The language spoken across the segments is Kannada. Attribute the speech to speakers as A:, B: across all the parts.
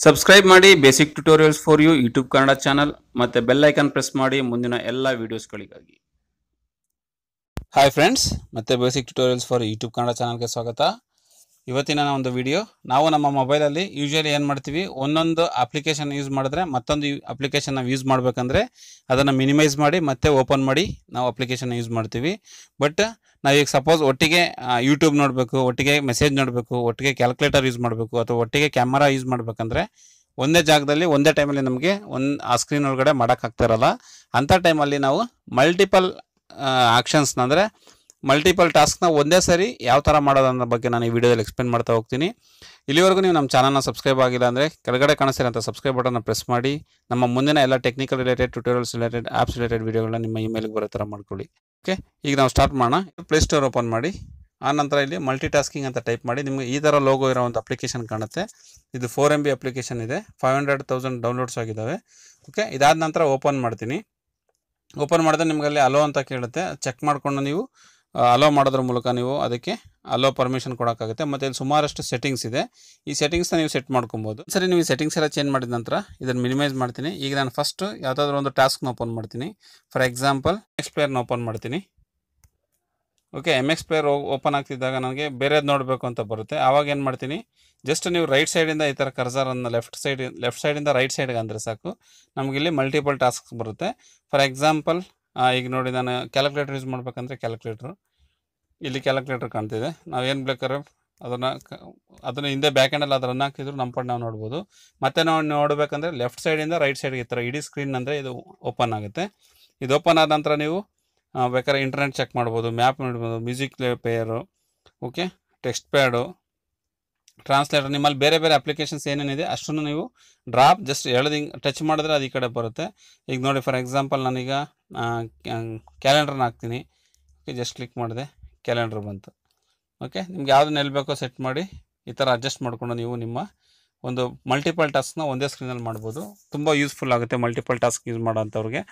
A: ಸಬ್ಸ್ಕ್ರೈಬ್ ಮಾಡಿ basic tutorials for you YouTube Kannada channel ಮತ್ತು ಬೆಲ್ ಐಕಾನ್ ಪ್ರೆಸ್ ಮಾಡಿ ಮುಂದಿನ ಎಲ್ಲ ವಿಡಿಯೋಸ್ಗಳಿಗಾಗಿ ಹಾಯ್ ಫ್ರೆಂಡ್ಸ್ ಮತ್ತೆ basic tutorials for YouTube Kannada ಚಾನಲ್ಗೆ ಸ್ವಾಗತ. ಇವತ್ತಿನ ಒಂದು ವಿಡಿಯೋ ನಾವು ನಮ್ಮ ಮೊಬೈಲಲ್ಲಿ ಯೂಶಲಿ ಏನು ಮಾಡ್ತೀವಿ, ಒಂದೊಂದು ಅಪ್ಲಿಕೇಶನ್ ಯೂಸ್ ಮಾಡಿದ್ರೆ ಮತ್ತೊಂದು ಅಪ್ಲಿಕೇಶನ್ ನಾವು ಯೂಸ್ ಮಾಡಬೇಕಂದ್ರೆ ಅದನ್ನು ಮಿನಿಮೈಸ್ ಮಾಡಿ ಮತ್ತೆ ಓಪನ್ ಮಾಡಿ ನಾವು ಅಪ್ಲಿಕೇಶನ್ ಯೂಸ್ ಮಾಡ್ತೀವಿ. ಬಟ್ ನಾವೀಗ ಸಪೋಸ್ ಒಟ್ಟಿಗೆ ಯೂಟ್ಯೂಬ್ ನೋಡಬೇಕು, ಒಟ್ಟಿಗೆ ಮೆಸೇಜ್ ನೋಡಬೇಕು, ಒಟ್ಟಿಗೆ ಕ್ಯಾಲ್ಕುಲೇಟರ್ ಯೂಸ್ ಮಾಡಬೇಕು, ಅಥವಾ ಒಟ್ಟಿಗೆ ಕ್ಯಾಮರಾ ಯೂಸ್ ಮಾಡಬೇಕಂದ್ರೆ ಒಂದೇ ಜಾಗದಲ್ಲಿ, ಒಂದೇ ಟೈಮಲ್ಲಿ ನಮಗೆ ಒಂದು, ಆ ಸ್ಕ್ರೀನ್ ಒಳಗಡೆ ಮಾಡೋಕ್ಕಾಗ್ತಿರಲ್ಲ ಅಂಥ ಟೈಮಲ್ಲಿ ನಾವು ಮಲ್ಟಿಪಲ್ ಆಕ್ಷನ್ಸ್ನ ಅಂದರೆ ಮಲ್ಟಿಪಲ್ ಟಾಸ್ಕ್ನ ಒಂದೇ ಸರಿ ಯಾವ ಥರ ಮಾಡೋದನ್ನ ಬಗ್ಗೆ ನಾನು ಈ ವಿಡಿಯೋದಲ್ಲಿ ಎಕ್ಸ್ಪ್ಲೇನ್ ಮಾಡ್ತಾ ಹೋಗ್ತೀನಿ. ಇಲ್ಲಿವರೆಗೂ ನೀವು ನಮ್ಮ ಚಾನಲ್ನ ಸಬ್ಸ್ಕ್ರೈಬ್ ಆಗಿಲ್ಲ ಅಂದರೆ ಕೆಳಗಡೆ ಕಾಣಿಸ್ತಿರೋಂಥ ಸಬ್ಸ್ಕ್ರೈಬ್ ಬಟನ್ನ ಪ್ರೆಸ್ ಮಾಡಿ. ನಮ್ಮ ಮುಂದಿನ ಎಲ್ಲ technical related tutorials related apps related ವೀಡಿಯೋಗಳನ್ನ ನಿಮ್ಮ ಇಮೇಲ್ಗೆ ಬರೋ ಥರ ಮಾಡ್ಕೊಳ್ಳಿ. ಓಕೆ ಈಗ ನಾವು ಸ್ಟಾರ್ಟ್ ಮಾಡೋಣ. ಪ್ಲೇ ಸ್ಟೋರ್ ಓಪನ್ ಮಾಡಿ. ಆ ನಂತರ ಇಲ್ಲಿ ಮಲ್ಟಿ ಟಾಸ್ಕಿಂಗ್ ಅಂತ ಟೈಪ್ ಮಾಡಿ. ನಿಮಗೆ ಈ ಥರ ಲೋಗೋ ಇರೋ ಒಂದು ಅಪ್ಲಿಕೇಶನ್ ಕಾಣುತ್ತೆ. ಇದು ಫೋರ್ ಎಂ ಬಿ ಅಪ್ಲಿಕೇಶನ್ ಇದೆ. ಫೈವ್ ಹಂಡ್ರೆಡ್ ತೌಸಂಡ್ ಡೌನ್ಲೋಡ್ಸ್ ಆಗಿದ್ದಾವೆ. ಓಕೆ ಇದಾದ ನಂತರ ಓಪನ್ ಮಾಡ್ತೀನಿ. ಓಪನ್ ಮಾಡಿದ್ರೆ ನಿಮಗೆ ಅಲ್ಲಿ ಅಲೋ ಅಂತ ಕೇಳುತ್ತೆ. ಚೆಕ್ ಮಾಡಿಕೊಂಡು ನೀವು ಅಲೋ ಮಾಡೋದ್ರ ಮೂಲಕ ನೀವು ಅದಕ್ಕೆ ಅಲೋ ಪರ್ಮಿಷನ್ ಕೊಡೋಕ್ಕಾಗುತ್ತೆ. ಮತ್ತು ಇಲ್ಲಿ ಸುಮಾರಷ್ಟು ಸೆಟ್ಟಿಂಗ್ಸ್ ಇದೆ. ಈ ಸೆಟ್ಟಿಂಗ್ಸ್ನ ನೀವು ಸೆಟ್ ಮಾಡ್ಕೊಬೋದು. ಸರಿ ನೀವು ಈ ಸೆಟ್ಟಿಂಗ್ಸ್ ಎಲ್ಲ ಚೇಂಜ್ ಮಾಡಿದ ನಂತರ ಇದನ್ನು ಮಿನಿಮೈಸ್ ಮಾಡ್ತೀನಿ. ಈಗ ನಾನು ಫಸ್ಟ್ ಯಾವುದಾದ್ರೂ ಒಂದು ಟಾಸ್ಕ್ನ ಓಪನ್ ಮಾಡ್ತೀನಿ. ಫಾರ್ ಎಕ್ಸಾಂಪಲ್ ಎಕ್ಸ್ ಪ್ಲೇಯರ್ನ ಓಪನ್ ಮಾಡ್ತೀನಿ. Okay M X player open ಆಗ್ತಿದ್ದಾಗ ನನಗೆ ಬೇರೆದು ನೋಡಬೇಕು ಅಂತ ಬರುತ್ತೆ. ಆವಾಗ ಏನು ಮಾಡ್ತೀನಿ? ಜಸ್ಟ್ ನೀವು ರೈಟ್ ಸೈಡಿಂದ ಈ ಥರ ಕರ್ಸರನ್ನು ಲೆಫ್ಟ್ ಸೈಡ್ ಲೆಫ್ಟ್ ಸೈಡಿಂದ ರೈಟ್ ಸೈಡ್ಗೆ ಅಂದರೆ ಸಾಕು. ನಮಗಿಲ್ಲಿ ಮಲ್ಟಿಪಲ್ ಟಾಸ್ಕ್ ಬರುತ್ತೆ. ಫಾರ್ ಎಕ್ಸಾಂಪಲ್ ಈಗ ನೋಡಿ ನಾನು ಕ್ಯಾಲ್ಕುಲೇಟರ್ ಯೂಸ್ ಮಾಡಬೇಕಂದ್ರೆ ಕ್ಯಾಲ್ಕುಲೇಟ್ರು ಇಲ್ಲಿ ಕ್ಯಾಲ್ಕುಲೇಟರ್ ಕಾಣ್ತಿದೆ. ನಾವೇನು ಬೇಕಾದ್ರೆ ಅದನ್ನು ಅದನ್ನು ಹಿಂದೆ ಬ್ಯಾಕ್ ಹ್ಯಾಂಡಲ್ಲಿ ಅದರನ್ನು ರನ್ ಹಾಕಿದ್ರು ನಮ್ಮ ಪಡ್ ನಾವು ನೋಡ್ಬೋದು. ಮತ್ತೆ ನಾವು ನೋಡಬೇಕಂದ್ರೆ ಲೆಫ್ಟ್ ಸೈಡಿಂದ ರೈಟ್ ಸೈಡ್ಗೆ ಈ ಥರ ಇಡೀ ಸ್ಕ್ರೀನ್ ಅಂದರೆ ಇದು ಓಪನ್ ಆಗುತ್ತೆ. ಇದು ಓಪನ್ ಆದ ನಂತರ ನೀವು ಬೇಕಾದ್ರೆ ಇಂಟರ್ನೆಟ್ ಚೆಕ್ ಮಾಡ್ಬೋದು ಮ್ಯಾಪ್ ನೋಡ್ಬೋದು music player okay text pad translator ನಿಮ್ಮಲ್ಲಿ ಬೇರೆ ಬೇರೆ ಅಪ್ಲಿಕೇಶನ್ಸ್ ಏನೇನಿದೆ ಅಷ್ಟನ್ನು ನೀವು ಡ್ರಾಪ್ ಜಸ್ಟ್ ಎಳೆದು ಟಚ್ ಮಾಡಿದ್ರೆ ಅದು ಈ ಕಡೆ ಬರುತ್ತೆ. ಈಗ ನೋಡಿ ಫಾರ್ ಎಕ್ಸಾಂಪಲ್ ನಾನೀಗ ಕ್ಯಾಲೆಂಡ್ರನ್ನ ಹಾಕ್ತೀನಿ. ಓಕೆ ಜಸ್ಟ್ ಕ್ಲಿಕ್ ಮಾಡಿದೆ. ಕ್ಯಾಲೆಂಡ್ರ್ ಬಂತು. ಓಕೆ ನಿಮ್ಗೆ ಯಾವುದು ಎಲ್ಲಿ ಬೇಕೋ ಸೆಟ್ ಮಾಡಿ ಈ ಥರ ಅಡ್ಜಸ್ಟ್ ಮಾಡಿಕೊಂಡು ನೀವು ನಿಮ್ಮ ಒಂದು ಮಲ್ಟಿಪಲ್ ಟಾಸ್ಕ್ನ ಒಂದೇ ಸ್ಕ್ರೀನಲ್ಲಿ ಮಾಡ್ಬೋದು. ತುಂಬ ಯೂಸ್ಫುಲ್ ಆಗುತ್ತೆ ಮಲ್ಟಿಪಲ್ ಟಾಸ್ಕ್ ಯೂಸ್ ಮಾಡೋಂಥವ್ರಿಗೆ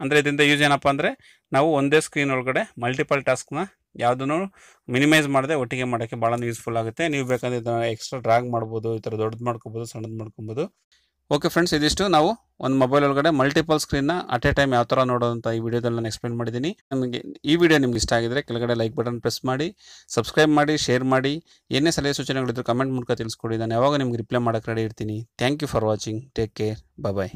A: ಅಂದರೆ ಇದರಿಂದ ಯೂಸ್ ಏನಪ್ಪ ಅಂದರೆ ನಾವು ಒಂದೇ ಸ್ಕ್ರೀನ್ ಒಳಗಡೆ ಮಲ್ಟಿಪಲ್ ಟಾಸ್ಕ್ನ ಯಾವುದನ್ನು ಮಿನಿಮೈಸ್ ಮಾಡಿದೆ ಒಟ್ಟಿಗೆ ಮಾಡೋಕ್ಕೆ ಭಾಳ ಯೂಸ್ಫುಲ್ ಆಗುತ್ತೆ. ನೀವು ಬೇಕಂದರೆ ಇದನ್ನು ಎಕ್ಸ್ಟ್ರಾ ಡ್ರಾಗ್ ಮಾಡ್ಬೋದು, ಈ ಥರ ದೊಡ್ಡದು ಮಾಡ್ಕೊಬೋದು, ಸಣ್ಣದು ಮಾಡ್ಕೊಬೋದು. ಓಕೆ ಫ್ರೆಂಡ್ಸ್ ಇದಿಷ್ಟು. ನಾವು ಒಂದು ಮೊಬೈಲ್ ಒಳಗಡೆ ಮಲ್ಟಿಪಲ್ ಸ್ಕ್ರೀನ್ನ ಅಟ್ ಎ ಟೈಮ್ ಯಾವ ಥರ ನೋಡೋದಂತ ಈ ವಿಡಿಯೋದಲ್ಲಿ ನಾನು ಎಕ್ಸ್ಪ್ಲೇನ್ ಮಾಡಿದ್ದೀನಿ. ನಮಗೆ ಈ ವಿಡಿಯೋ ನಿಮ್ಗೆ ಇಷ್ಟ ಆಗಿದ್ರೆ ಕೆಳಗಡೆ ಲೈಕ್ ಬಟನ್ ಪ್ರೆಸ್ ಮಾಡಿ ಸಬ್ಸ್ಕ್ರೈಬ್ ಮಾಡಿ ಶೇರ್ ಮಾಡಿ. ಏನೇ ಸಲಹೆ ಸೂಚನೆಗಳಿದ್ರು ಕಮೆಂಟ್ ಮೂಲಕ ತಿಳಿಸ್ಕೊಡಿ. ನಾನು ಯಾವಾಗ ನಿಮ್ಗೆ ರಿಪ್ಲೈ ಮಾಡೋಕ್ಕೆ ರೆಡಿ ಇರ್ತೀನಿ. Thank you for watching take care bye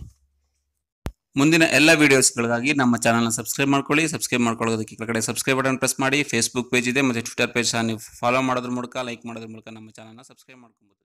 A: ಮುಂದಿನ ಎಲ್ಲ ವಿಡಿಯೋಸ್ಗಳಿಗಾಗಿ ನಮ್ಮ ಚಾನಲ್ನ ಸಬ್ಸ್ಕ್ರೈಬ್ ಮಾಡ್ಕೊಳ್ಳಿ. ಸಬ್ಸ್ಕ್ರೈಬ್ ಮಾಡ್ಕೊಳ್ಳೋದಕ್ಕೆ ಕೆಳಗಡೆ ಸಬ್ಸ್ಕ್ರೈಬ್ ಬಟನ್ ಪ್ರೆಸ್ ಮಾಡಿ. ಫೇಸ್ಬುಕ್ ಪೇಜ್ ಇದೆ. ಮತ್ತು ಟ್ವಿಟರ್ ಪೇಜ್ ನೀವು ಫಾಲೋ ಮಾಡೋದ್ರ ಮೂಲಕ ಲೈಕ್ ಮಾಡೋದ್ರ ಮೂಲಕ ನಮ್ಮ ಚಾನಲ್ನ ಸಬ್ಸ್ಕ್ರೈಬ್ ಮಾಡ್ಕೊಬೋದು.